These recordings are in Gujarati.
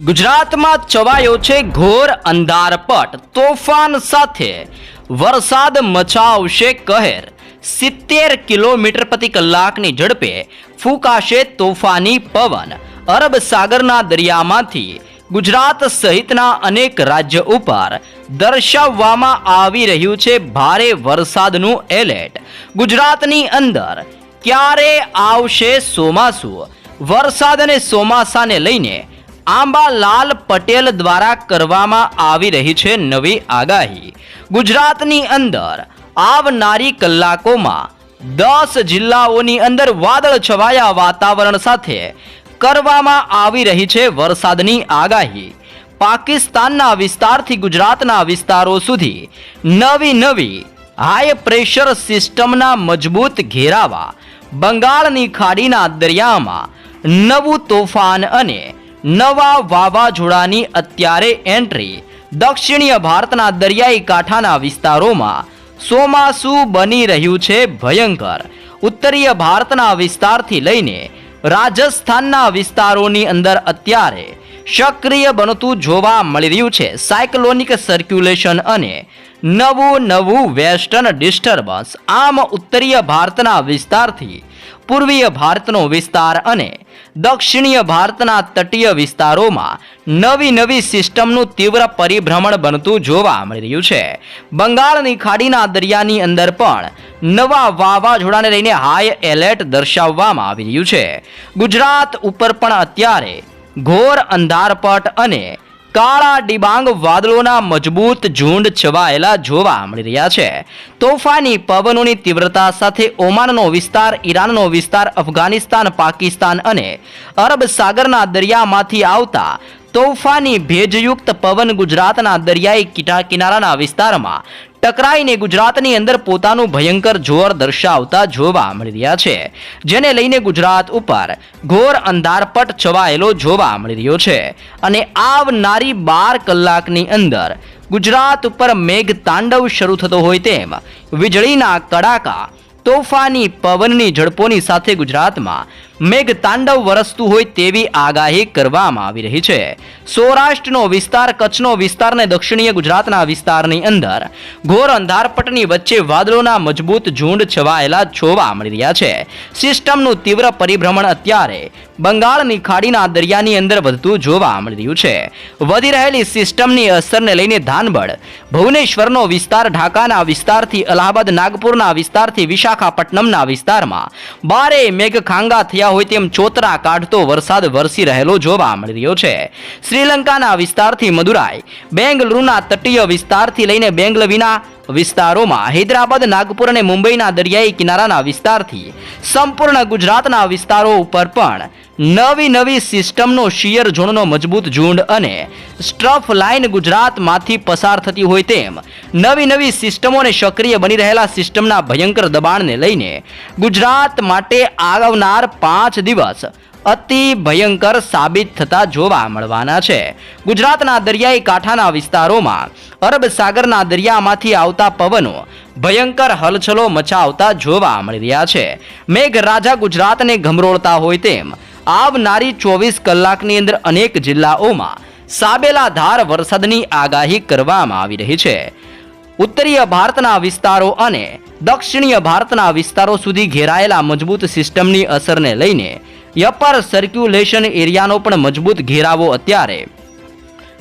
ગુજરાતમાં ચવાયો છે ઘોર અંધારપટ. તોફાન સાથે વરસાદ મચાવશે કહેર. સિત્તેર કિલોમીટર પ્રતિ કલાકની ઝડપે ફૂંકાશે તોફાની પવન. અરબ સાગરના દરિયામાંથી ગુજરાત સહિતના અનેક રાજ્ય ઉપર દર્શાવવામાં આવી રહ્યું છે ભારે વરસાદનું એલર્ટ. ગુજરાતની અંદર ક્યારે આવશે ચોમાસું? વરસાદ અને ચોમાસાને લઈને આંબાલાલ પટેલ દ્વારા કરવામાં આવી રહી છે નવી આગાહી. ગુજરાતની અંદર આવનારી કલાકોમાં દસ જિલ્લાઓની અંદર વાદળ છવાયા વાતાવરણ સાથે કરવામાં આવી રહી છે વરસાદની આગાહી. પાકિસ્તાનના વિસ્તારથી ગુજરાતના વિસ્તારો સુધી નવી નવી હાઈ પ્રેશર સિસ્ટમના મજબૂત ઘેરાવા બંગાળની ખાડીના દરિયામાં નવું તોફાન અને નવા વાવાઝોડાની અત્યારે એન્ટ્રી. દક્ષિણીય ભારતના દરિયાઈ કાંઠાના વિસ્તારોમાં ચોમાસું બની રહ્યું છે ભયંકર. ઉત્તરીય ભારતના વિસ્તારથી લઈને રાજસ્થાનના વિસ્તારોની અંદર અત્યારે સક્રિય બનતું જોવા મળી રહ્યું છે સાયક્લોનિક સર્ક્યુલેશન અને નવું નવું વેસ્ટર્ન ડિસ્ટર્બન્સ. આમ ઉત્તરીય ભારતના વિસ્તારથી પૂર્વીય ભારતનો વિસ્તાર અને દક્ષિણીય ભારતના તટીય વિસ્તારોમાં નવી નવી સિસ્ટમનું તીવ્ર પરિભ્રમણ બનતું જોવા મળી રહ્યું છે. બંગાળની ખાડીના દરિયાની અંદર પણ નવા વાવાઝોડાને લઈને હાઈ એલર્ટ દર્શાવવામાં આવી રહ્યું છે. ગુજરાત ઉપર પણ અત્યારે ઘોર અંધારપટ અને કાળા ડિબાંગ વાદળોના મજબૂત ઝુંડ છવાયેલા જોવા મળી રહ્યા છે. તોફાની પવનોની તીવ્રતા સાથે ઓમાનનો વિસ્તાર, ઈરાનનો વિસ્તાર, અફઘાનિસ્તાન, પાકિસ્તાન અને અરબ સાગરના દરિયામાંથી આવતા તોફાની ભેજયુક્ત પવન ગુજરાતના દરિયાઈ કિટા કિનારાના વિસ્તારમાં ટકરાઈને ગુજરાતની અંદર પોતાનું ભયંકર જોર દર્શાવતા જોવા મળી રહ્યા છે, જેને લઈને ગુજરાત ઉપર ઘોર અંધારપટ છવાયેલો જોવા મળી રહ્યો છે અને આવનારી બાર કલાકની અંદર ગુજરાત ઉપર મેઘ તાંડવ શરૂ થતો હોય તેમ વીજળીના કડાકા, તોફાની પવનની ઝડપોની સાથે ગુજરાતમાં મેઘ તાંડવ વરસતું હોય તેવી આગાહી કરવામાં આવી રહી છે. સૌરાષ્ટ્રનો વિસ્તાર, કચ્છનો વિસ્તાર અને દક્ષિણીય ગુજરાતના વિસ્તારની અંદર ઘોર અંધારપટની વચ્ચે વાદળોના મજબૂત ઝુંડ છવાયેલા જોવા મળી રહ્યા છે. સિસ્ટમનું તીવ્ર પરિભ્રમણ અત્યારે બંગાળની ખાડીના દરિયાની અંદર વધતું જોવા મળી રહ્યું છે. વધી રહેલી સિસ્ટમની અસરને લઈને ધાનબળ, ભુવનેશ્વરનો વિસ્તાર, ઢાકાના વિસ્તારથી અલ્હાબાદ, નાગપુરના વિસ્તારથી વિશાખાપટ્ટનમના વિસ્તારમાં બારે મેઘ ખાંગા થયા હોય તેમ ચોતરા કાઢતો વરસાદ વરસી રહેલો જોવા મળી રહ્યો છે. શ્રીલંકાના વિસ્તારથી મદુરાઈ, બેંગલુરુના તટીય વિસ્તારથી લઈને બેંગલવીના વિસ્તારોમાં હૈદરાબાદ, નાગપુર અને મુંબઈના દરિયાઈ કિનારાના વિસ્તારથી સંપૂર્ણ ગુજરાતના વિસ્તારો ઉપર પણ નવી નવી સિસ્ટમનો શિયર ઝોનનો મજબૂત ઝુંડ અને સ્ટ્રફ લાઇન ગુજરાતમાંથી પસાર થતી હોય તેમ નવી નવી સિસ્ટમોને સક્રિય બની રહેલા સિસ્ટમના ભયંકર દબાણને લઈને ગુજરાત માટે આવનાર પાંચ દિવસ અતિ ભયંકર સાબિત થતા જોવા મળવાના છે. ગુજરાતના દરિયાઈ કાંઠાના વિસ્તારોમાં અરબ સાગરના દરિયામાંથી આવતા પવનો ભયંકર હલચલો મચાવતા જોવા મળી રહ્યા છે. મેઘરાજા ગુજરાતને ગમરોળતા હોય તેમ આવનારી ચોવીસ કલાકની અંદર અનેક જિલ્લાઓમાં સાબેલા ધાર વરસાદની આગાહી કરવામાં આવી રહી છે. ઉત્તરીય ભારતના વિસ્તારો અને દક્ષિણીય ભારતના વિસ્તારો સુધી ઘેરાયેલા મજબૂત સિસ્ટમની અસરને લઈને યપર સર્ક્યુલેશન એરિયાનો પણ મજબૂત ઘેરાવો અત્યારે.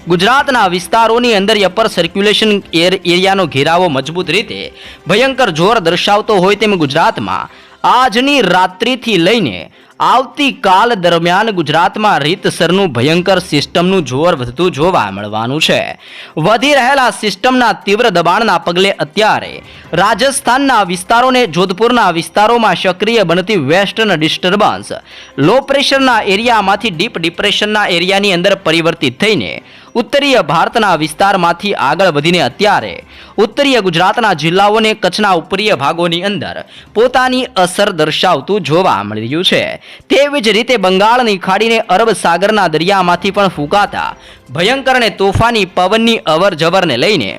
ગુજરાતના વિસ્તારોની અંદર યપર સર્ક્યુલેશન એર, એરિયાનો ઘેરાવો મજબૂત રીતે ભયંકર જોર દર્શાવતો હોય તેમ ગુજરાતમાં આજની રાત્રિથી લઈને આવતીકાલ દરમિયાન ગુજરાતમાં રીતસરનું ભયંકર સિસ્ટમનું જોર વધતું જોવા મળવાનું છે. વધી રહેલા સિસ્ટમના તીવ્ર દબાણના પગલે અત્યારે રાજસ્થાનના વિસ્તારોને જોધપુરના વિસ્તારોમાં સક્રિય બનતી વેસ્ટર્ન ડિસ્ટર્બન્સ, લો પ્રેશરના એરિયામાંથી ડીપ ડિપ્રેશનના એરિયાની અંદર પરિવર્તિત થઈને ઉત્તરીય ભારતના વિસ્તારમાંથી આગળ વધીને અત્યારે ઉત્તરીય ગુજરાતના જિલ્લાઓને કચ્છના ઉપરીય ભાગોની અંદર પોતાની અસર દર્શાવતું જોવા મળી રહ્યું છે. તેવી જ રીતે બંગાળની ખાડીને અરબ સાગરના દરિયામાંથી પણ ફૂંકાતા ભયંકર અને તોફાની પવનની અવર જવરને લઈને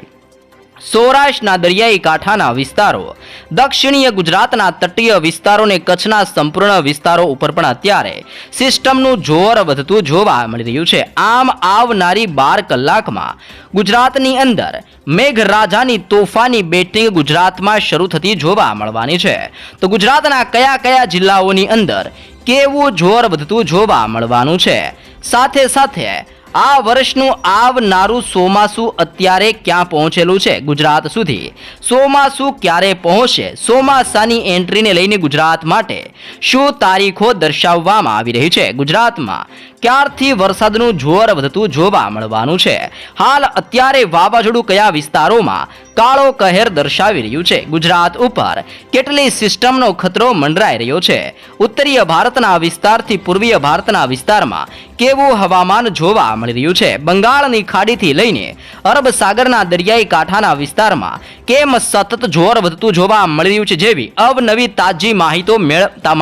સૌરાષ્ટ્રના દરિયાઈ કાંઠાના વિસ્તારો. દક્ષિણીય ગુજરાતના તટીય વિસ્તારોને કચ્છના સંપૂર્ણ વિસ્તારો ઉપર પણ અત્યારે સિસ્ટમનું જોર વધતું જોવા મળી રહ્યું છે. આમ આવનારી બાર કલાકમાં ગુજરાતની અંદર મેઘરાજાની તોફાની બેટિંગ ગુજરાતમાં શરૂ થતી જોવા મળવાની છે. તો ગુજરાતના કયા કયા જિલ્લાઓની અંદર કેવું જોર વધતું જોવા મળવાનું છે? સાથે સાથે આ વર્ષનું આવનારું સોમાસુ અત્યારે ક્યાં પહોંચેલું છે ગુજરાત સુધી? સોમાસુ ક્યારે પહોંચશે? ચોમાસાની એન્ટ્રીને લઈને ગુજરાત માટે શું તારીખો દર્શાવવામાં આવી રહી છે? ગુજરાતમાં ક્યારથી વરસાદનું જોર વધતું જોવા મળવાનું છે. હાલ અત્યારે વાવાઝોડું કયા વિસ્તારોમાં કાળો કહેર દર્શાવી રહ્યું છે. ગુજરાત ઉપર કેટલી સિસ્ટમનો ખતરો મંડરાઈ રહ્યો છે? ઉત્તરીય ભારતના વિસ્તારથી પૂર્વીય ભારતના વિસ્તારમાં કેવું હવામાન જોવા મળી રહ્યું છે? બંગાળની ખાડીથી લઈને અરબ સાગરના દરિયાઈ કાંઠાના વિસ્તારમાં કેમ સતત જોર વધતું જોવા મળી રહ્યું છે જેવી અવનવી તાજી માહિતી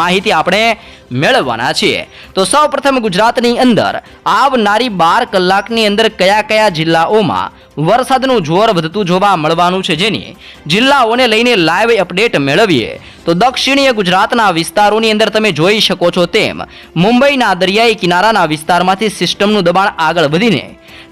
માહિતી આપણે મેળવવાના છીએ. તો સૌપ્રથમ ગુજરાતની અંદર. આવનારી બાર કલાકની અંદર કયા કયા જિલ્લાઓમાં વરસાદનું જોર વધતું જોવા મળવાનું છે જેની જિલ્લાઓને લઈને લાઈવ અપડેટ મેળવીએ. તો દક્ષિણીય ગુજરાતના વિસ્તારોની અંદર તમે જોઈ શકો છો તેમ, મુંબઈના દરિયાઈ કિનારાના વિસ્તારમાંથી સિસ્ટમનું દબાણ આગળ વધીને,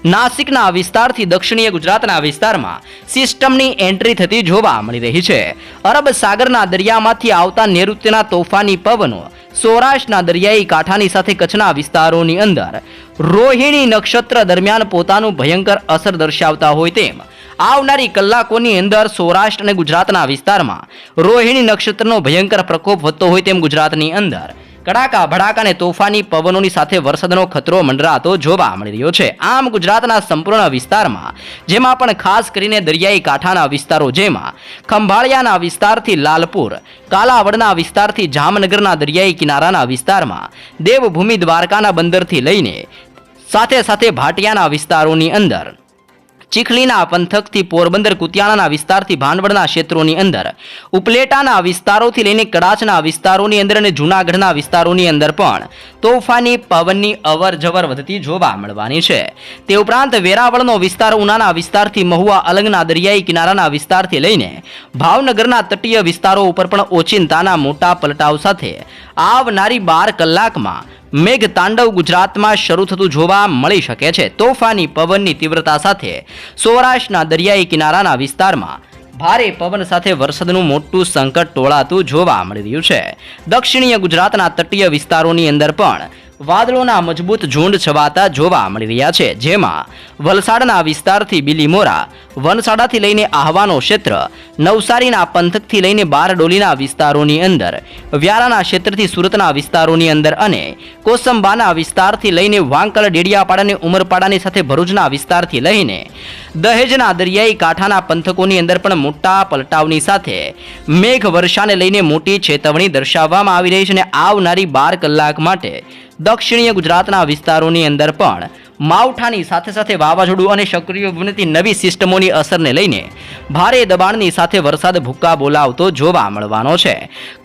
નાસિકના વિસ્તારથી દક્ષિણીય ગુજરાતના વિસ્તારમાં સિસ્ટમની એન્ટ્રી થતી જોવા મળી રહી છે. અરબ સાગરના દરિયામાંથી આવતા નૈઋત્યના તોફાની પવનો સૌરાષ્ટ્રના દરિયાઈ કાંઠાની સાથે કચ્છના વિસ્તારોની અંદર રોહિણી નક્ષત્ર દરમિયાન પોતાનું ભયંકર અસર દર્શાવતા હોય તેમ આવનારી કલાકોની અંદર સૌરાષ્ટ્ર અને ગુજરાતના વિસ્તારમાં રોહિણી નક્ષત્રનો ભયંકર પ્રકોપ વધતો હોય તેમ ગુજરાતની અંદર. કડાકા, ભડાકા અને તોફાની પવનોની સાથે વરસાદનો ખતરો મંડરાતો જોવા મળી રહ્યો છે. આમ ગુજરાતના સંપૂર્ણ વિસ્તારમાં, જેમાં પણ ખાસ કરીને દરિયાઈ કાંઠાના વિસ્તારો જેમાં, ખંભાળિયાના વિસ્તારથી લાલપુર, કાલાવડના વિસ્તારથી જામનગરના દરિયાઈ કિનારાના વિસ્તારમાં, દેવભૂમિ દ્વારકાના બંદરથી લઈને સાથે સાથે ભાટિયાના વિસ્તારોની અંદર, ચીખલીના પંથકથી પોરબંદર, કુતિયાણાના વિસ્તારથી ભાંડવડના ક્ષેત્રોની અંદર, ઉપલેટાના વિસ્તારોથી લઈને કડાચના વિસ્તારોની અંદર અને જૂનાગઢના વિસ્તારોની અંદર પણ તોફાની પવનની અવર જવર વધતી જોવા મળવાની છે. તે ઉપરાંત વેરાવળનો વિસ્તાર, ઉનાના વિસ્તારથી મહુવા, અલંગના દરિયાઈ કિનારાના વિસ્તારથી લઈને ભાવનગરના તટીય વિસ્તારો ઉપર પણ ઓચિંતાના મોટા પલટાવ સાથે આવનારી બાર કલાકમાં મેઘ તાંડવ ગુજરાતમાં શરૂ થતું જોવા મળી શકે છે. તોફાની પવનની તીવ્રતા સાથે સૌરાષ્ટ્રના દરિયાઈ કિનારાના વિસ્તારમાં ભારે પવન સાથે વરસાદનું મોટું સંકટ ટોળાતું જોવા મળી રહ્યું છે. દક્ષિણીય ગુજરાતના તટીય વિસ્તારોની અંદર પણ વાદળોના મજબૂત ઝુંડ છવાતા જોવા મળી રહ્યા છે, જેમાં વલસાડના વિસ્તારથી બિલીમોરા વનસાડાથી લઈને આહવાનો ક્ષેત્ર, નવસારીના પંથકથી લઈને બારડોલીના વિસ્તારોની અંદર, વ્યારાના ક્ષેત્રથી સુરતના વિસ્તારોની અંદર અને કોસંબાના વિસ્તારથી લઈને વાંકલ ડેડિયાપાડા અને ઉમરપાડાની સાથે ભરૂચના વિસ્તારથી લઈને દહેજના દરિયાઈ કાંઠાના પંથકોની અંદર પણ મોટા પલટાવની સાથે મેઘ વર્ષાને લઈને મોટી ચેતવણી દર્શાવવામાં આવી રહી છે અને આવનારી બાર કલાક માટે દક્ષિણીય ગુજરાતના વિસ્તારોની અંદર પણ માવઠાની સાથે સાથે વાવાઝોડું અને સક્રિય બનતી નવી સિસ્ટમોની અસરને લઈને ભારે દબાણની સાથે વરસાદ ભૂક્કા બોલાવતો જોવા મળવાનો છે.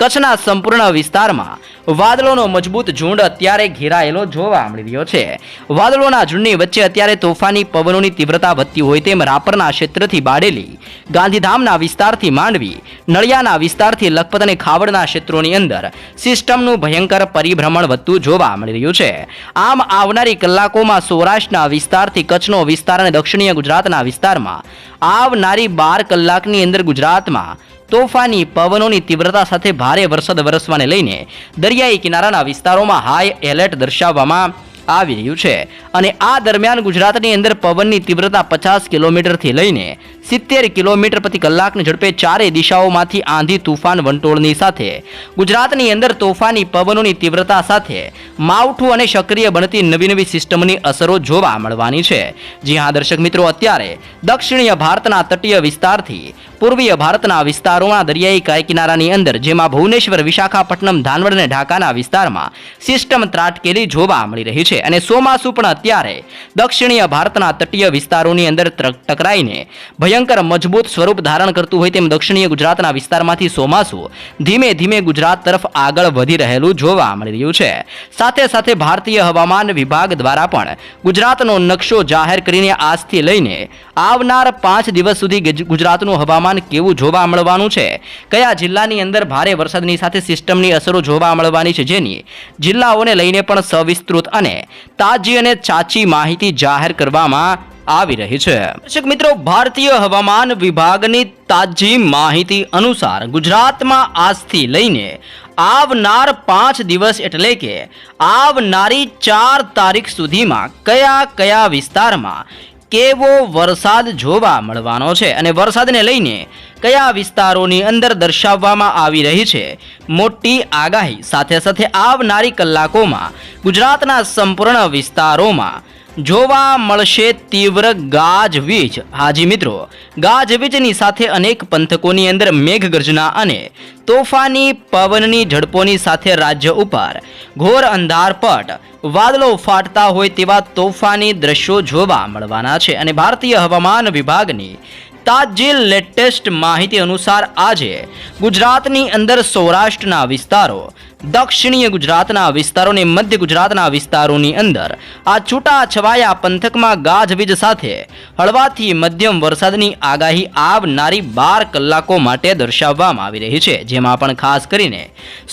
કચ્છના સંપૂર્ણ વિસ્તારમાં વાદળોનો મજબૂત ઝુંડ અત્યારે ઘેરાયેલો જોવા મળી રહ્યો છે. વાદળોના ઝુંડની વચ્ચે અત્યારે તોફાની પવનોની તીવ્રતા વધતી હોય તેમ રાપરના ક્ષેત્રથી બાડેલી, ગાંધીધામના વિસ્તારથી માંડવી, નળિયાના વિસ્તારથી લખપત અને ખાવડના ક્ષેત્રોની અંદર સિસ્ટમનું ભયંકર પરિભ્રમણ વધતું જોવા મળી રહ્યું છે. આમ આવનારી કલાકોમાં સૌરાષ્ટ્રના વિસ્તારથી કચ્છનો વિસ્તાર અને દક્ષિણીય ગુજરાતના વિસ્તારમાં આવનારી બાર કલાકની અંદર ગુજરાતમાં તોફાની પવનોની તીવ્રતા સાથે ભારે વરસાદ વરસવાને લઈને દરિયાઈ કિનારાના વિસ્તારોમાં હાઈ એલર્ટ દર્શાવવામાં આવી રહ્યું છે. અને આ દરમિયાન ગુજરાતની અંદર પવનની તીવ્રતા પચાસ કિલોમીટરથી લઈને સિત્તેર કિલોમીટર પ્રતિ કલાકની ઝડપે ચારે દિશાઓમાંથી આંધી તુફાન વંટોળની સાથે ગુજરાતની અંદર તોફાની પવનોની તીવ્રતા સાથે માવઠું અને સક્રિય બનતી નવી નવી સિસ્ટમની અસરો જોવા મળવાની છે. જી હા, દર્શક મિત્રો, અત્યારે દક્ષિણીય ભારતના તટીય વિસ્તારથી પૂર્વીય ભારતના વિસ્તારોમાં દરિયાઈ કાય કિનારાની અંદર, જેમાં ભુવનેશ્વર, વિશાખાપટ્ટનમ, ધાનવડ અને ઢાકાના વિસ્તારમાં સિસ્ટમ ત્રાટકેલી જોવા મળી રહી છે અને સોમાસુ પણ અત્યારે દક્ષિણીય ભારતના તટીય વિસ્તારોની અંદર ટકરાઈને ભયંકર મજબૂત સ્વરૂપ ધારણ કરતું હોય તેમ દક્ષિણીય ગુજરાતના વિસ્તારમાંથી ચોમાસું ધીમે ધીમે ગુજરાત તરફ આગળ વધી રહેલું જોવા મળી રહ્યું છે. સાથે સાથે ભારતીય હવામાન વિભાગ દ્વારા પણ ગુજરાતનો નકશો જાહેર કરીને આજથી લઈને આવનાર પાંચ દિવસ સુધી ગજ- ગુજરાતનું હવામાન કેવું જોવા મળવાનું છે? કયા જિલ્લાની અંદર ભારે વરસાદની સાથે સિસ્ટમની અસરો જોવા મળવાની છે જેની જિલ્લાઓને લઈને પણ સવિસ્તૃત અને તાજી અને ચાચી માહિતી જાહેર કરવામાં આવી રહી છે. દર્શક મિત્રો, ભારતીય હવામાન વિભાગની તાજી માહિતી અનુસાર ગુજરાતમાં આજથી લઈને આવનાર પાંચ દિવસ એટલે કે આવનારી ચાર તારીખ સુધીમાં કયા કયા વિસ્તારમાં કેવો વરસાદ જોવા મળવાનો છે અને વરસાદને લઈને કયા વિસ્તારોની અંદર દર્શાવવામાં આવી રહી છે? મોટી આગાહી સાથે સાથે આવનારી કલાકોમાં ગુજરાતના સંપૂર્ણ વિસ્તારોમાં જોવા મળશે તીવ્ર ગાજવીજ હાજી મિત્રો ગાજવીજની સાથે અનેક પંથકોની અંદર મેઘગર્જના અને તોફાની પવનની ઝડપોની સાથે રાજ્ય ઉપર ઘોર અંધારપટ. વાદળો ફાટતા હોય તેવા તોફાની દ્રશ્યો જોવા મળવાના છે અને ભારતીય હવામાન વિભાગની તાજી લેટેસ્ટ માહિતી અનુસાર આજે ગુજરાતની અંદર સૌરાષ્ટ્રના વિસ્તારો દક્ષિણીય ગુજરાતના વિસ્તારો અને મધ્ય ગુજરાતના વિસ્તારોની અંદર. આ છૂટા છવાયા પંથકમાં ગાજવીજ સાથે હળવાથી મધ્યમ વરસાદની આગાહી આવનારી બાર કલાકો માટે દર્શાવવામાં આવી રહી છે. જેમાં પણ ખાસ કરીને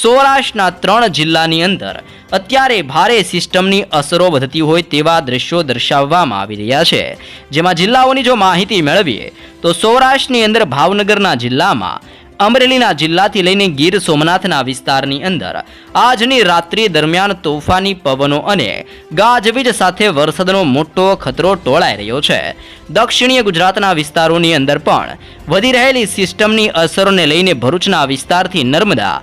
સૌરાષ્ટ્રના ત્રણ જિલ્લાની અંદર અત્યારે ભારે સિસ્ટમની અસરો વધતી હોય તેવા દ્રશ્યો દર્શાવવામાં આવી રહ્યા છે. જેમાં જિલ્લાઓની જો માહિતી મેળવીએ તો સૌરાષ્ટ્રની અંદર ભાવનગરના જિલ્લામાં અમરેલીના જિલ્લાથી લઈને ગીર સોમનાથના વિસ્તારની અંદર આજની રાત્રિ દરમિયાન તોફાની પવનો અને ગાજવીજ સાથે વરસાદનો મોટો ખતરો ટોળાઈ રહ્યો છે. દક્ષિણીય ગુજરાતના વિસ્તારોની અંદર પણ વધી રહેલી સિસ્ટમની અસરોને લઈને ભરૂચના વિસ્તારથી નર્મદા,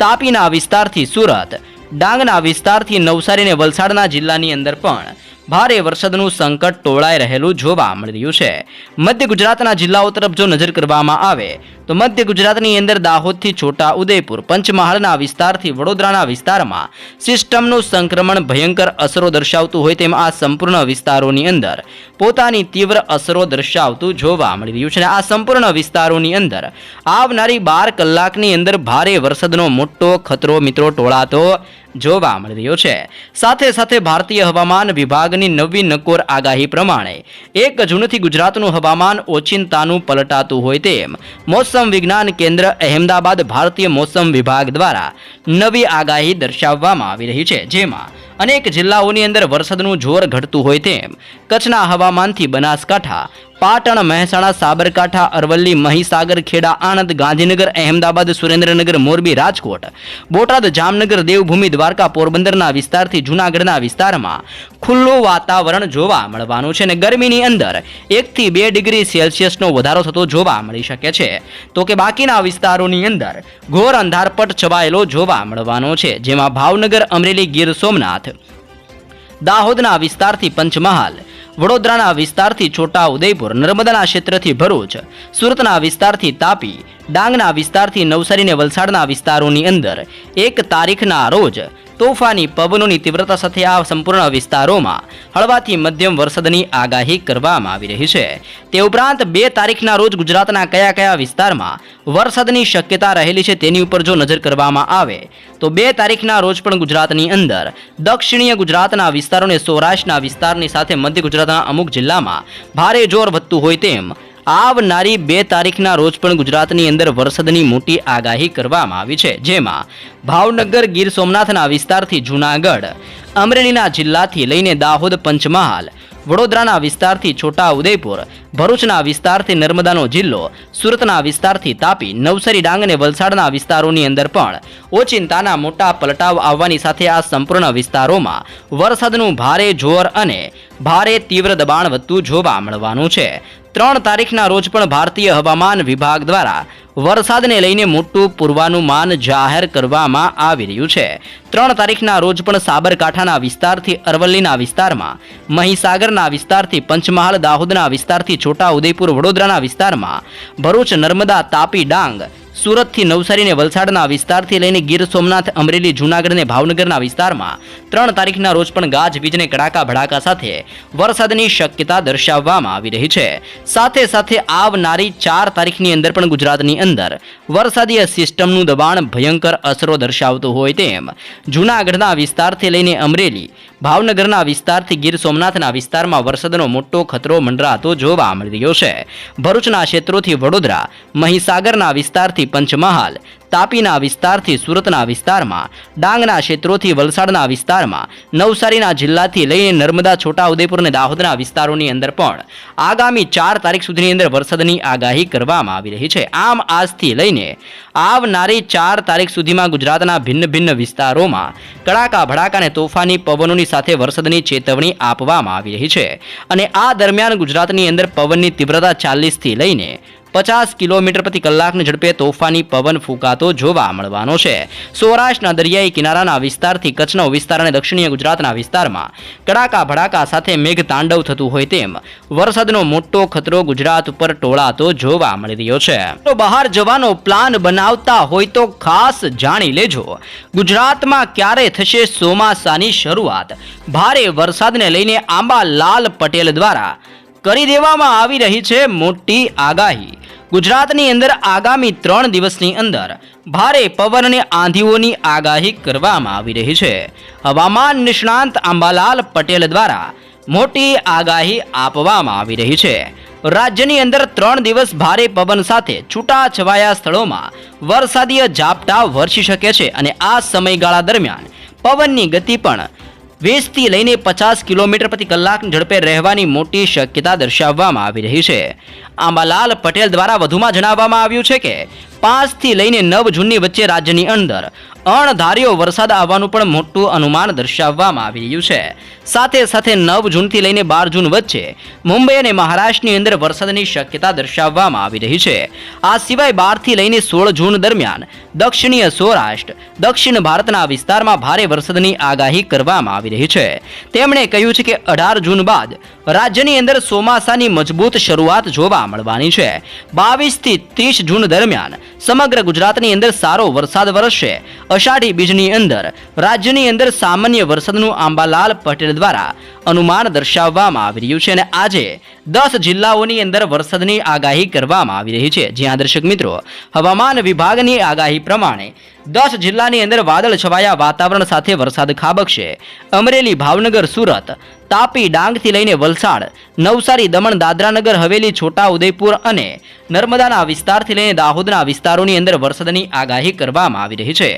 તાપીના વિસ્તારથી સુરત, ડાંગના વિસ્તારથી નવસારી અને વલસાડના જિલ્લાની અંદર પણ ભારે વરસાદનું સંકટ ટોળાઈ રહેલું જોવા મળી રહ્યું છે. મધ્ય ગુજરાતના જિલ્લાઓ તરફ જો નજર કરવામાં આવે, તો મધ્ય ગુજરાતની અંદર દાહોદથી છોટા ઉદયપુર, પંચમહાલના વિસ્તારથી વડોદરાના વિસ્તારમાં સિસ્ટમનું સંક્રમણ ભયંકર અસરો દર્શાવતું હોય તેમ આ સંપૂર્ણ વિસ્તારોની અંદર પોતાની તીવ્ર અસરો દર્શાવતું જોવા મળી રહ્યું છે. અને આ સંપૂર્ણ વિસ્તારોની અંદર આવનારી બાર કલાકની અંદર ભારે વરસાદનો મોટો ખતરો મિત્રો ટોળાતો જોવા મળી રહ્યો છે. સાથે સાથે ભારતીય હવામાન વિભાગની નવી નકોર આગાહી પ્રમાણે એક જૂનથી ગુજરાતનું હવામાન ઓચિંતાનું પલટાતું હોય તેમ મોસમ વિજ્ઞાન કેન્દ્ર અહેમદાબાદ ભારતીય મોસમ વિભાગ દ્વારા નવી આગાહી દર્શાવવામાં આવી રહી છે. જેમાં અનેક જિલ્લાઓની અંદર વરસાદનું જોર ઘટતું હોય તેમ કચ્છના હવામાનથી બનાસકાંઠા, પાટણ, મહેસાણા, સાબરકાંઠા, અરવલ્લી, મહીસાગર, ખેડા, આણંદ, ગાંધીનગર, અહેમદાબાદ, સુરેન્દ્રનગર, મોરબી, રાજકોટ, બોટાદ, જામનગર, દેવભૂમિ, દ્વારકા, પોરબંદરના વિસ્તારથી જૂનાગઢના વિસ્તારમાં ખુલ્લું વાતાવરણ જોવા મળવાનું છે અને ગરમીની અંદર એકથી બે ડિગ્રી સેલ્સિયસનો વધારો થતો જોવા મળી શકે છે. તો કે બાકીના વિસ્તારોની અંદર ઘોર અંધારપટ છવાયેલો જોવા મળવાનો છે, જેમાં ભાવનગર, અમરેલી, ગીર સોમનાથ, દાહોદના વિસ્તારથી પંચમહાલ, વડોદરાના વિસ્તારથી છોટા ઉદયપુર, નર્મદાના ક્ષેત્રથી ભરૂચ, સુરતના વિસ્તારથી તાપી, ડાંગના વિસ્તારથી નવસારી અને વલસાડના વિસ્તારોની અંદર એક તારીખના રોજ તોફાની પવનોની તીવ્રતા સાથે આ સંપૂર્ણ વિસ્તારોમાં હળવાથી મધ્યમ વરસાદની આગાહી કરવામાં આવી રહી છે. તે ઉપરાંત બે તારીખના રોજ ગુજરાતના કયા કયા વિસ્તારમાં વરસાદની શક્યતા રહેલી છે તેની ઉપર જો નજર કરવામાં આવે, તો બે તારીખના રોજ પણ ગુજરાતની અંદર દક્ષિણીય ગુજરાતના વિસ્તારોને સૌરાષ્ટ્રના વિસ્તારની સાથે મધ્ય ગુજરાતના અમુક જિલ્લામાં ભારે જોર વધતું હોય તેમ આવનારી બે તારીખના રોજ પણ ગુજરાતની અંદર વરસાદની મોટી આગાહી કરવામાં આવી છે, જેમાં ભાવનગર ગીર સોમનાથના વિસ્તારથી જૂનાગઢ, અમરેલીના જિલ્લાથી લઈને દાહોદ પંચમહાલ, વડોદરાના વિસ્તારથી છોટા ઉદયપુર ભરૂચના વિસ્તારથી નર્મદાનો જિલ્લો, સુરતના વિસ્તારથી તાપી, નવસારી, ડાંગ અને વલસાડના વિસ્તારોની અંદર પણ ઓચિંતાના મોટા પલટાવ આવવાની સાથે આ સંપૂર્ણ વિસ્તારોમાં વરસાદનું ભારે જોર અને ભારે તીવ્ર દબાણ વધતું જોવા મળવાનું છે. ત્રણ તારીખના રોજ પણ ભારતીય હવામાન વિભાગ દ્વારા વરસાદને લઈને મોટું પૂર્વાનુમાન જાહેર કરવામાં આવી રહ્યું છે. ત્રણ તારીખના રોજ પણ સાબરકાંઠાના વિસ્તારથી, અરવલ્લીના વિસ્તારમાં, મહીસાગરના વિસ્તારથી, પંચમહાલ, દાહોદના વિસ્તારથી છોટા ઉદેપુર વડોદરાના વિસ્તારમાં ભરૂચ, નર્મદા, તાપી, ડાંગ સુરતથી નવસારી અને વલસાડના વિસ્તારથી લઈને ગીર સોમનાથ, અમરેલી જૂનાગઢ અને ભાવનગરના વિસ્તારમાં ત્રણ તારીખના રોજ પણ ગાજવીજને કડાકા, ભડાકા સાથે વરસાદની શક્યતા દર્શાવવામાં આવી રહી છે. સાથે સાથે આવનારી ચાર તારીખની અંદર પણ ગુજરાતની અંદર વરસાદીય સિસ્ટમનું દબાણ ભયંકર અસરો દર્શાવતું હોય તેમ જૂનાગઢના વિસ્તારથી લઈને અમરેલી, ભાવનગરના વિસ્તારથી ગીર સોમનાથના વિસ્તારમાં વરસાદનો મોટો ખતરો મંડરાતો જોવા મળી રહ્યો છે. ભરૂચના ક્ષેત્રોથી વડોદરા, મહીસાગરના વિસ્તારથી પંચમહાલ, તાપીના વિસ્તારથી સુરતના વિસ્તારમાં, ડાંગના ક્ષેત્રોથી વલસાડના વિસ્તારમાં, નવસારીના જિલ્લાથી લઈને નર્મદા, છોટાઉદેપુર અને દાહોદના વિસ્તારોની અંદર પણ આગામી ચાર તારીખ સુધીની અંદર વરસાદની આગાહી કરવામાં આવી રહી છે. આમ આજથી લઈને આવનારી ચાર તારીખ સુધીમાં ગુજરાતના ભિન્ન ભિન્ન વિસ્તારોમાં કડાકા, ભડાકા અને તોફાની પવનોની સાથે વરસાદની ચેતવણી આપવામાં આવી રહી છે. અને આ દરમિયાન ગુજરાતની અંદર પવનની તીવ્રતા ચાલીસથી લઈને પચાસ કિલોમીટર પ્રતિ કલાકની ઝડપે તોફાની પવન ફૂંકાતો જોવા મળવાનો છે. સૌરાષ્ટ્રના દરિયાઈ કિનારાના વિસ્તારથી કચ્છનો વિસ્તાર અને દક્ષિણીય ગુજરાતના વિસ્તારમાં કડાકા ભડાકા સાથે મેઘ તાંડવ થતું હોય તેમ વરસાદનો મોટો ખતરો ગુજરાત ઉપર ટોળાતો જોવા મળી રહ્યો છે. તો બહાર જવાનો પ્લાન બનાવતા હોય તો ખાસ જાણી લેજો. ગુજરાતમાં ક્યારે થશે ચોમાસાની શરૂઆત? ભારે વરસાદને લઈને આંબા લાલ પટેલ દ્વારા કરી દેવામાં આવી રહી છે મોટી આગાહી. ગુજરાતની અંદર આગામી ત્રણ દિવસની અંદર ભારે પવન અને આંધીઓની આગાહી કરવામાં આવી રહી છે. હવામાન નિષ્ણાંત આંબાલાલ પટેલ દ્વારા મોટી આગાહી આપવામાં આવી રહી છે. રાજ્યની અંદર ત્રણ દિવસ ભારે પવન સાથે છૂટા છવાયા સ્થળોમાં વરસાદીય ઝાપટા વરસી શકે છે અને આ સમયગાળા દરમિયાન પવનની ગતિ પણ વીસથી લઈને પચાસ કિલોમીટર પ્રતિ કલાકની ઝડપે રહેવાની મોટી શક્યતા દર્શાવવામાં આવી રહી છે. આંબાલાલ પટેલ દ્વારા વધુમાં જણાવવામાં આવ્યું છે કે, પાંચથી લઈને નવ જૂનની વચ્ચે રાજ્યની અંદર અણધાર્યો વરસાદ આવવાનું પણ મોટું અનુમાન દર્શાવવામાં આવી રહ્યું છે. સાથે સાથે નવ જૂનથી લઈને બાર જૂન વચ્ચે મુંબઈ અને મહારાષ્ટ્રની અંદર વરસાદની શક્યતા દર્શાવવામાં આવી રહી છે. આ સિવાય બારથી લઈને સોળ જૂન દરમિયાન દક્ષિણીય સૌરાષ્ટ્ર, દક્ષિણ ભારતના વિસ્તારમાં ભારે વરસાદની આગાહી કરવામાં આવી રહી છે. તેમણે કહ્યું છે કે અઢાર જૂન બાદ રાજ્યની અંદર ચોમાસાની મજબૂત શરૂઆત જોવા મળવાની છે. બાવીસથી ત્રીસ જૂન દરમિયાન સમગ્ર ગુજરાતની અંદર સારો વરસાદ વરસશે. અષાઢી બીજની અંદર રાજ્યની અંદર સામાન્ય વરસાદનું આંબાલાલ પટેલ દ્વારા અનુમાન દર્શાવવામાં આવી રહ્યું છે અને આજે દસ જિલ્લાઓની અંદર વરસાદની આગાહી કરવામાં આવી રહી છે. જ્યાં દર્શક મિત્રો, હવામાન વિભાગની આગાહી પ્રમાણે દસ જિલ્લાની અંદર વાદળ છવાયા વાતાવરણ સાથે વરસાદ ખાબકશે. અમરેલી, ભાવનગર, સુરત, તાપી ડાંગથી લઈને વલસાડ, નવસારી, દમણ, દાદરાનગર, હવેલી છોટા ઉદયપુર અને નર્મદાના વિસ્તારથી લઈને દાહોદના વિસ્તારોની અંદર વરસાદની આગાહી કરવામાં આવી રહી છે.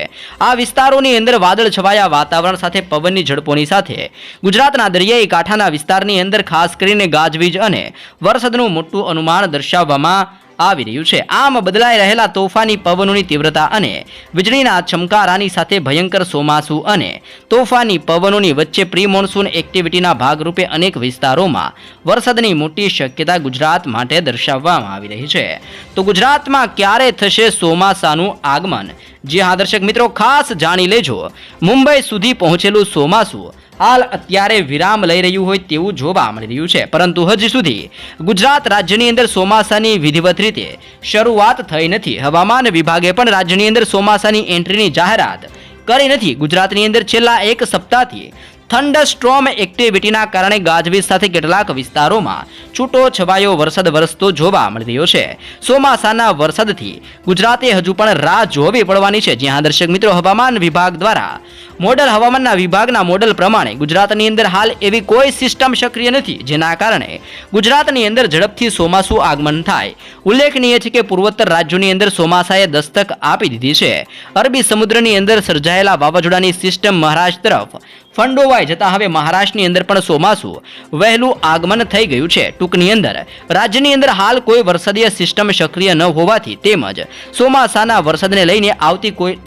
આ વિસ્તારોની અંદર વાદળ છવાયા વાતાવરણ સાથે, પવનની ઝડપોની સાથે ગુજરાતના દરિયાઈ કાંઠાના વિસ્તારની અંદર ખાસ કરીને ગાજવીજ અને વરસાદનું મોટું અનુમાન દર્શાવવામાં આવી રહ્યું છે. આમ બદલાઈ રહેલા તોફાની પવનોની તીવ્રતા અને વીજળીના ચમકારાની સાથે ભયંકર ચોમાસું અને તોફાની પવનોની વચ્ચે પ્રી મોન્સૂન એક્ટિવિટીના ભાગરૂપે અનેક વિસ્તારોમાં વરસાદની મોટી શક્યતા ગુજરાત માટે દર્શાવવામાં આવી રહી છે. તો ગુજરાતમાં ક્યારે થશે ચોમાસાનું આગમન? જે હા, દર્શક મિત્રો, ખાસ જાણી લેજો. મુંબઈ સુધી પહોંચેલું ચોમાસું હાલ અત્યારે વિરામ લઈ રહ્યું હોય તેવું જોવા મળી રહ્યું છે. પરંતુ હજી સુધી ગુજરાત રાજ્યની અંદર ચોમાસાની વિધિવત રીતે શરૂઆત થઈ નથી. હવામાન વિભાગે પણ રાજ્યની અંદર ચોમાસાની એન્ટ્રીની જાહેરાત કરી નથી. ગુજરાતની અંદર છેલ્લા એક સપ્તાહથી થંડરસ્ટ્રોમ એક્ટિવિટીના કારણે ગાજવીજ સાથે કેટલાક વિસ્તારોમાં છૂટો છવાયો વરસાદ વરસતો જોવા મળી રહ્યો છે. ચોમાસાના વરસાદથી ગુજરાતે હજુ પણ રાહ જોવી પડવાની છે. જ્યાં દર્શક મિત્રો હવામાન વિભાગ દ્વારા મોડલ હવામાનના વિભાગના મોડલ પ્રમાણે ગુજરાતની અંદર હાલ એવી કોઈ સિસ્ટમ સક્રિય નથી, જેના કારણે ગુજરાતની અંદર ઝડપથી ચોમાસું આગમન થાય. ઉલ્લેખનીય છે કે પૂર્વોત્તર રાજ્યોની અંદર ચોમાસાએ દસ્તક આપી દીધી છે. અરબી સમુદ્રની અંદર સર્જાયેલા વાવાઝોડાની સિસ્ટમ મહારાષ્ટ્ર તરફ ફંડોવાઈ જતાં હવે મહારાષ્ટ્રની અંદર પણ ચોમાસું વહેલું આગમન થઈ ગયું છે. ટૂંકની અંદર રાજ્યની અંદર હાલ કોઈ વરસાદીય સિસ્ટમ સક્રિય ન હોવાથી તેમજ ચોમાસાના વરસાદને લઈને આવતી કોઈ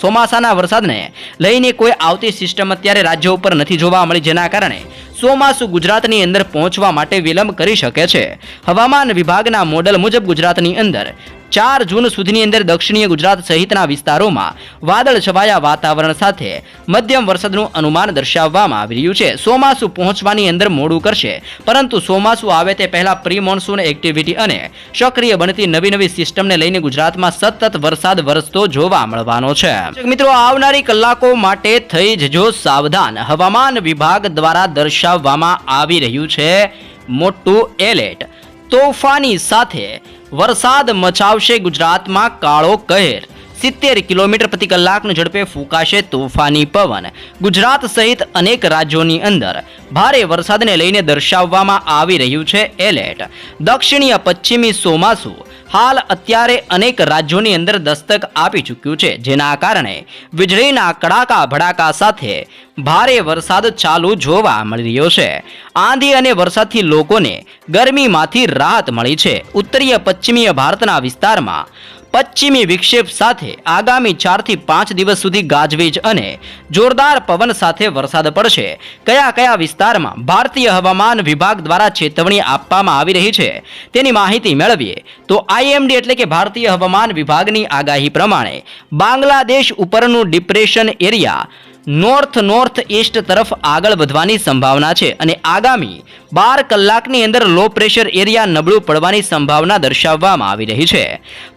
ચોમાસાના વરસાદને લઈને કોઈ આવતી સિસ્ટમ અત્યારે રાજ્ય ઉપર નથી જોવા મળી, જેના કારણે ચોમાસુ ગુજરાતની અંદર પહોંચવા માટે વિલંબ કરી શકે છે. હવામાન વિભાગના મોડલ મુજબ ગુજરાતની અંદર ચાર જૂન સુધીની અંદર દક્ષિણીય ગુજરાત સહિતના વિસ્તારોમાં વાદળ છવાયા વાતાવરણ સાથે મધ્યમ વરસાદનું અનુમાન દર્શાવવામાં આવી રહ્યું છે. ચોમાસુ પહોંચવાની અંદર મોડું કરશે, પરંતુ ચોમાસુ આવે તે પહેલા પ્રી મોન્સૂન એક્ટિવિટી અને સક્રિય બનતી નવી નવી સિસ્ટમને લઈને ગુજરાતમાં સતત વરસાદ વરસતો જોવા મળવાનો છે. મિત્રો, આવનારી કલાકો માટે થઈ જજો સાવધાન. હવામાન વિભાગ દ્વારા દર્શાવવામાં આવી રહ્યું છે, મોટું એલર્ટ. તોફાની સાથે વરસાદ મચાવશે ગુજરાતમાં કાળો કહેર. સિત્તેર કિલોમીટર પ્રતિ કલાકની ઝડપે ફૂંકાશે તોફાની પવન. ગુજરાત સહિત અનેક રાજ્યોની અંદર ભારે વરસાદને લઈને દર્શાવવામાં આવી રહ્યું છે એલર્ટ. દક્ષિણીય પશ્ચિમી ચોમાસું હાલ અત્યારે અનેક રાજ્યોની અંદર દસ્તક આપી ચૂક્યું છે, જેના કારણે વીજળીના કડાકા ભડાકા સાથે ભારે વરસાદ ચાલુ જોવા મળી રહ્યો છે. આંધી અને વરસાદથી લોકોને ગરમીમાંથી રાહત મળી છે. ઉત્તરીય પશ્ચિમીય ભારતના વિસ્તારમાં પશ્ચિમી વિક્ષેપ સાથે આગામી ચારથી પાંચ દિવસ સુધી ગાજવીજ અને જોરદાર પવન સાથે વરસાદ પડશે. કયા કયા વિસ્તારમાં ભારતીય હવામાન વિભાગ દ્વારા ચેતવણી આપવામાં આવી રહી છે તેની માહિતી મેળવીએ તો આઈએમડી એટલે કે ભારતીય હવામાન વિભાગની આગાહી પ્રમાણે બાંગ્લાદેશ ઉપરનું depression area north north east તરફ આગળ વધવાની સંભાવના છે અને આગામી બાર કલાકની અંદર લો પ્રેશર એરિયા નબળું પડવાની સંભાવના દર્શાવવામાં આવી રહી છે.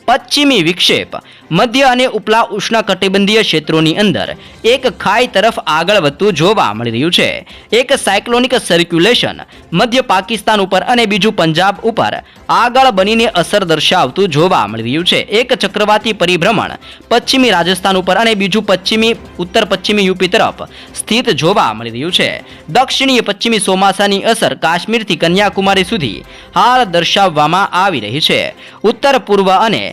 પશ્ચિમી વિક્ષેપ. મધ્ય અને ઉપલા ઉષ્ણકટિબંધીય ક્ષેત્રોની અંદર એક ખાઈ તરફ આગળ વધતું જોવા મળી રહ્યું છે. એક સાયક્લોનિક સર્ક્યુલેશન મધ્ય પાકિસ્તાન ઉપર અને બીજું પંજાબ ઉપર આગળ બનીને અસર દર્શાવતું જોવા મળી રહ્યું છે. એક ચક્રવાતી પરિભ્રમણ પશ્ચિમી રાજસ્થાન ઉપર અને બીજું પશ્ચિમી, ઉત્તર પશ્ચિમી યુપી તરફ સ્થિત જોવા મળી રહ્યું છે. દક્ષિણીય પશ્ચિમી ચોમાસાની અસર કાશ્મીરથી કન્યાકુમારી સુધી હાલ દર્શાવવામાં આવી રહી છે. ઉત્તર પૂર્વ અને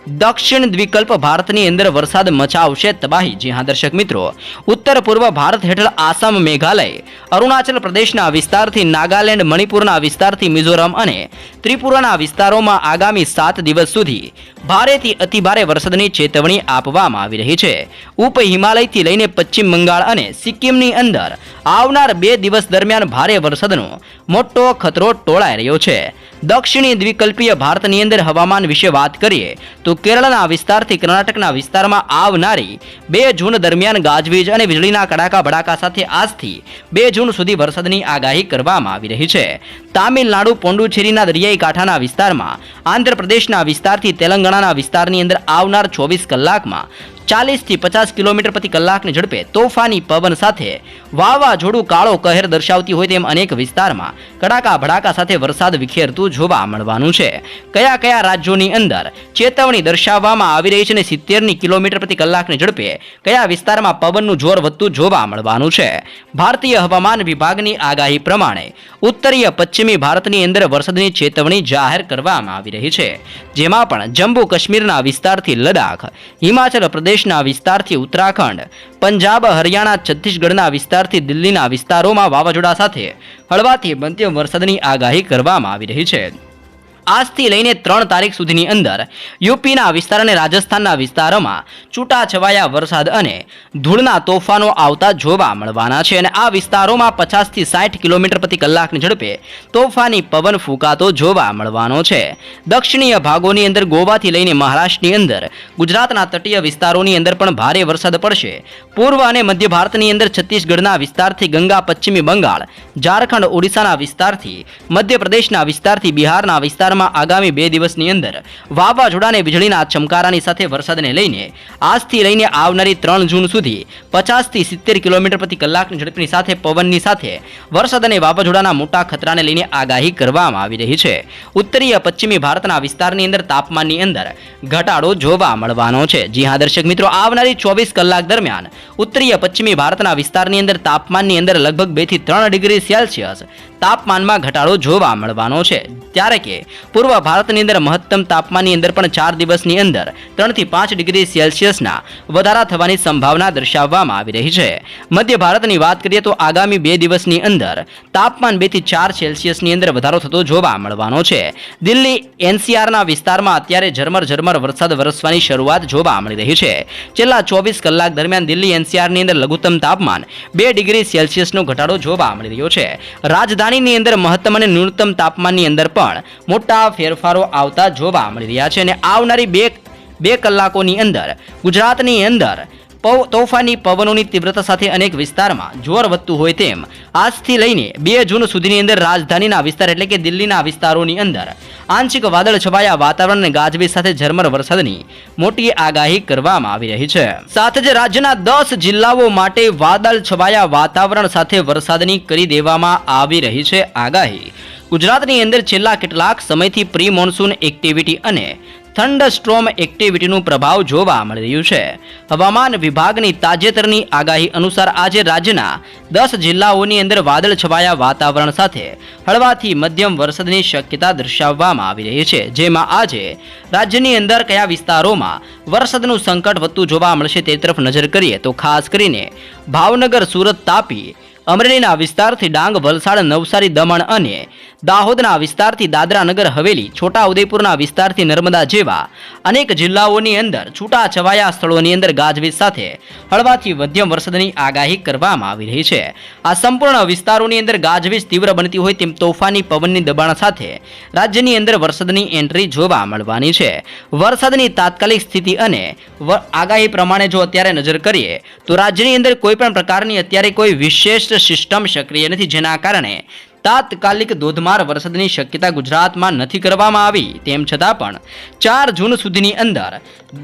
દક્ષિણ દ્વિકલ્પ ભારતની અંદર વરસાદ મચાવશે તબાહી. જી હા, દર્શક મિત્રો. ઉત્તર પૂર્વ ભારત હેઠળ આસામ મેઘાલય, અરુણાચલ પ્રદેશના વિસ્તારથી નાગાલેન્ડ, મણિપુરના વિસ્તારથી મિઝોરમ અને ત્રિપુરાના વિસ્તારોમાં આગામી સાત દિવસ સુધી ભારેથી અતિભારે વરસાદની ચેતવણી આપવામાં આવી રહી છે. ઉપ હિમાલયથી લઈને પશ્ચિમ બંગાળ અને સિક્કિમની અંદર આવનાર બે દિવસ દરમિયાન ભારે વરસાદનો મોટો ખતરો ટોળાઈ રહ્યો છે. દક્ષિણી દ્વિકલ્પીય ભારતની અંદર હવામાન વિશે વાત કરીએ તો કેરળના વિસ્તારથી કર્ણાટકના વિસ્તારમાં આવનારી બે જૂન દરમિયાન ગાજવીજ અને વીજળીના કડાકા ભડાકા સાથે આજથી બે જૂન સુધી વરસાદની આગાહી કરવામાં આવી રહી છે. તામિલનાડુ, પોંડુચેરીના દરિયાઈ કાંઠાના વિસ્તારમાં, આંધ્રપ્રદેશના વિસ્તારથી તેલંગાણાના વિસ્તારની અંદર આવનાર ચોવીસ કલાકમાં ચાલીસથી પચાસ કિલોમીટર પ્રતિ કલાકની ઝડપે તોફાની પવન સાથે વાવાઝોડું કાળો કહેર દર્શાવતી હોય તેમ અનેક વિસ્તારમાં કડાકા ભડાકા સાથે વરસાદ વિખેરતું જોવા મળવાનું છે. કયા કયા રાજ્યોની અંદર ચેતવણી દર્શાવવામાં આવી રહી છે અને સિત્તેરની કિલોમીટર પ્રતિ કલાકની ઝડપે કયા વિસ્તારમાં પવનનું જોર વધતું જોવા મળવાનું છે? ભારતીય હવામાન વિભાગની આગાહી પ્રમાણે ઉત્તરીય પશ્ચિમી ભારતની અંદર વરસાદની ચેતવણી જાહેર કરવામાં આવી રહી છે. જેમાં પણ જમ્મુ કાશ્મીરના વિસ્તારથી લડાખ હિમાચલ પ્રદેશના વિસ્તારથી ઉત્તરાખંડ, પંજાબ, હરિયાણા, છત્તીસગઢના વિસ્તારથી દિલ્હીના વિસ્તારોમાં વાવાઝોડા સાથે હળવાથી મધ્યમ વરસાદની આગાહી કરવામાં આવી રહી છે. આજથી લઈને ત્રણ તારીખ સુધીની અંદર યુપીના વિસ્તાર અને રાજસ્થાનના વિસ્તારોમાં છૂટાછવાયા વરસાદ અને ધૂળના તોફાનો આવતા જોવા મળવાના છે. અને આ વિસ્તારોમાં પચાસથી સાઠ કિલોમીટર પ્રતિ કલાકની ઝડપે તોફાની પવન ફૂંકાતો જોવા મળવાનો છે. દક્ષિણીય ભાગોની અંદર ગોવાથી લઈને મહારાષ્ટ્રની અંદર, ગુજરાતના તટીય વિસ્તારોની અંદર પણ ભારે વરસાદ પડશે. પૂર્વ અને મધ્ય ભારતની અંદર છત્તીસગઢના વિસ્તારથી ગંગા, પશ્ચિમી બંગાળ, ઝારખંડ, ઓડિશાના વિસ્તારથી, મધ્યપ્રદેશના વિસ્તારથી બિહારના વિસ્તારમાં આગામી બે દિવસની અંદર વાવાઝોડાને વીજળીના ચમકારાની સાથે વરસાદને લઈને આજથી લઈને આવનારી ત્રણ જૂન સુધી પચાસથી સિત્તેર કિલોમીટર પ્રતિ કલાકની ઝડપની સાથે પવનની સાથે વરસાદ અને વાવાઝોડાના મોટા ખતરાને લઈને આગાહી કરવામાં આવી રહી છે. ઉત્તરીય પશ્ચિમી ભારતના વિસ્તારની અંદર તાપમાનની અંદર ઘટાડો જોવા મળવાનો છે. જી હા, દર્શક મિત્રો, આવનારી ચોવીસ કલાક દરમિયાન ઉત્તરીય પશ્ચિમી ભારતના વિસ્તારની અંદર તાપમાનની અંદર લગભગ બેથી ત્રણ ડિગ્રી સેલ્સિયસ તાપમાનમાં ઘટાડો જોવા મળવાનો છે. ત્યારે કે પૂર્વ ભારતની અંદર મહત્તમ તાપમાનની અંદર પણ ચાર દિવસની અંદર ત્રણથી પાંચ ડિગ્રી સેલ્સિયસના વધારા થવાની સંભાવના દર્શાવવામાં આવી રહી છે. મધ્ય ભારતની વાત કરીએ તો આગામી બે દિવસની અંદર તાપમાન બેથી ચાર સેલ્સિયસની અંદર વધારો થતો જોવા મળવાનો છે. દિલ્હી એનસીઆરના વિસ્તારમાં અત્યારે ઝરમર ઝરમર વરસાદ વરસવાની શરૂઆત જોવા મળી રહી છે. છેલ્લા ચોવીસ કલાક દરમિયાન દિલ્હી એનસીઆરની અંદર લઘુત્તમ તાપમાન બે ડિગ્રી સેલ્સિયસનો ઘટાડો જોવા મળી રહ્યો છે. રાજધાનીની અંદર મહત્તમ અને ન્યૂનતમ તાપમાનની અંદર પણ મોટા ફેરફારો આવતા જોવા મળી રહ્યા છે અને આવનારી બે બે કલાકોની અંદર ગુજરાતની અંદર તોફાની પવનોની તીવ્રતા સાથે અનેક વિસ્તારમાં જોર વધતું હોય તેમ આજથી લઈને બે જૂન સુધીની અંદર રાજધાનીના વિસ્તાર એટલે કે દિલ્હીના વિસ્તારોની અંદર આંશિક વાદળ છવાયા વાતાવરણ અને ગાજવીજ સાથે ઝરમર વરસાદની મોટી આગાહી કરવામાં આવી રહી છે. સાથે જ રાજ્યના દસ જિલ્લાઓ માટે વાદળ છવાયા વાતાવરણ સાથે વરસાદની કરી દેવામાં આવી રહી છે આગાહી. ગુજરાતની અંદર છેલ્લા કેટલાક સમયથી પ્રી મોન્સૂન એક્ટિવિટી અને થંડર સ્ટ્રોમ એક્ટિવિટીનું પ્રભાવ જોવા મળી રહ્યું છે. હવામાન વિભાગની તાજેતરની આગાહી અનુસાર આજે રાજ્યના દસ જિલ્લાઓની અંદર વાદળ છવાયા વાતાવરણ સાથે હળવાથી મધ્યમ વરસાદની શક્યતા દર્શાવવામાં આવી રહી છે. જેમાં આજે રાજ્યની અંદર કયા વિસ્તારોમાં વરસાદનું સંકટ વધતું જોવા મળશે તે તરફ નજર કરીએ તો ખાસ કરીને ભાવનગર, સુરત તાપી અમરેલીના વિસ્તારથી ડાંગ, વલસાડ, નવસારી, દમણ અને દાહોદના વિસ્તારથી દાદરા નગર હવેલી છોટા ઉદેપુરના વિસ્તારથી નર્મદા જેવા અનેક જિલ્લાઓની અંદર છૂટા છવાયા સ્થળોની અંદર ગાજવીજ સાથે હળવાથી મધ્યમ વરસાદની આગાહી કરવામાં આવી રહી છે. આ સંપૂર્ણ વિસ્તારોની અંદર ગાજવીજ તીવ્ર બનતી હોય તેમ તોફાની પવનની દબાણ સાથે રાજ્યની અંદર વરસાદની એન્ટ્રી જોવા મળવાની છે. વરસાદની તાત્કાલિક સ્થિતિ અને આગાહી પ્રમાણે જો અત્યારે નજર કરીએ તો રાજ્યની અંદર કોઈ પણ પ્રકારની અત્યારે કોઈ વિશેષ સિસ્ટમ સક્રિય નથી. જેના કારણે તાત્કાલિક ધોધમાર વરસાદની શક્યતા ગુજરાતમાં નથી કરવામાં આવી. તેમ છતાં પણ ચાર જૂન સુધીની અંદર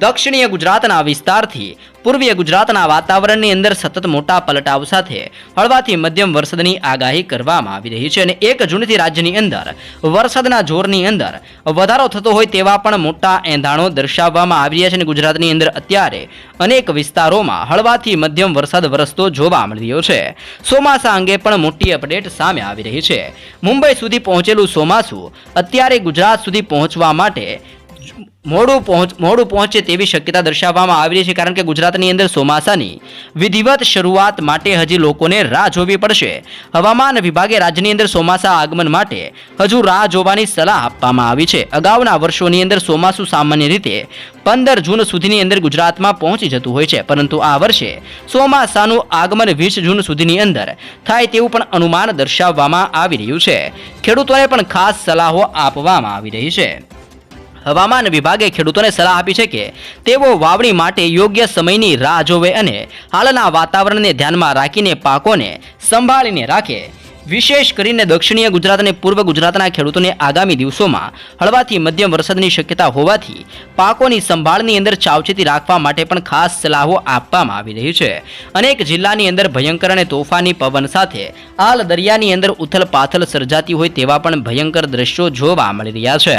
દક્ષિણીય ગુજરાતના વિસ્તારથી પૂર્વીય ગુજરાતના વાતાવરણની અંદર સતત મોટા પલટાવ સાથે હળવાથી મધ્યમ વરસાદની આગાહી કરવામાં આવી રહી છે અને એક જૂનથી રાજ્યની અંદર વરસાદના જોરની અંદર વધારો થતો હોય તેવા પણ મોટા એંધાણો દર્શાવવામાં આવી રહ્યા છે અને ગુજરાતની અંદર અત્યારે અનેક વિસ્તારોમાં હળવાથી મધ્યમ વરસાદ વરસતો જોવા મળી રહ્યો છે. ચોમાસા અંગે પણ મોટી અપડેટ સામે આવી રહી છે. મુંબઈ સુધી પહોંચેલું ચોમાસું અત્યારે ગુજરાત સુધી પહોંચવા માટે મોડું પહોંચ મોડું પહોંચે તેવી શક્યતા દર્શાવવામાં આવી રહી છે, કારણ કે ગુજરાતની અંદર ચોમાસાની વિધિવત શરૂઆત માટે હજી લોકોને રાહ જોવી પડશે. હવામાન વિભાગે રાજ્યની અંદર ચોમાસા આગમન માટે હજુ રાહ જોવાની સલાહ આપવામાં આવી છે. અગાઉના વર્ષોની અંદર ચોમાસું સામાન્ય રીતે પંદર જૂન સુધીની અંદર ગુજરાતમાં પહોંચી જતું હોય છે, પરંતુ આ વર્ષે ચોમાસાનું આગમન વીસ જૂન સુધીની અંદર થાય તેવું પણ અનુમાન દર્શાવવામાં આવી રહ્યું છે. ખેડૂતોને પણ ખાસ સલાહો આપવામાં આવી રહી છે. હવામાન વિભાગે ખેડૂતોને સલાહ આપી છે કે તેઓ વાવણી માટે યોગ્ય સમયની રાહ જોવે અને હાલના વાતાવરણને ધ્યાનમાં રાખીને પાકોને સંભાળીને રાખે. વિશેષ કરીને દક્ષિણીય ગુજરાત અને પૂર્વ ગુજરાતના ખેડૂતોને આગામી દિવસોમાં હળવાથી મધ્યમ વરસાદની શક્યતા હોવાથી પાકોની સંભાળની અંદર સાવચેતી રાખવા માટે પણ ખાસ સલાહો આપવામાં આવી રહી છે. અનેક જિલ્લાની અંદર ભયંકર અને તોફાની પવન સાથે હાલ દરિયાની અંદર ઉથલ પાથલ સર્જાતી હોય તેવા પણ ભયંકર દ્રશ્યો જોવા મળી રહ્યા છે.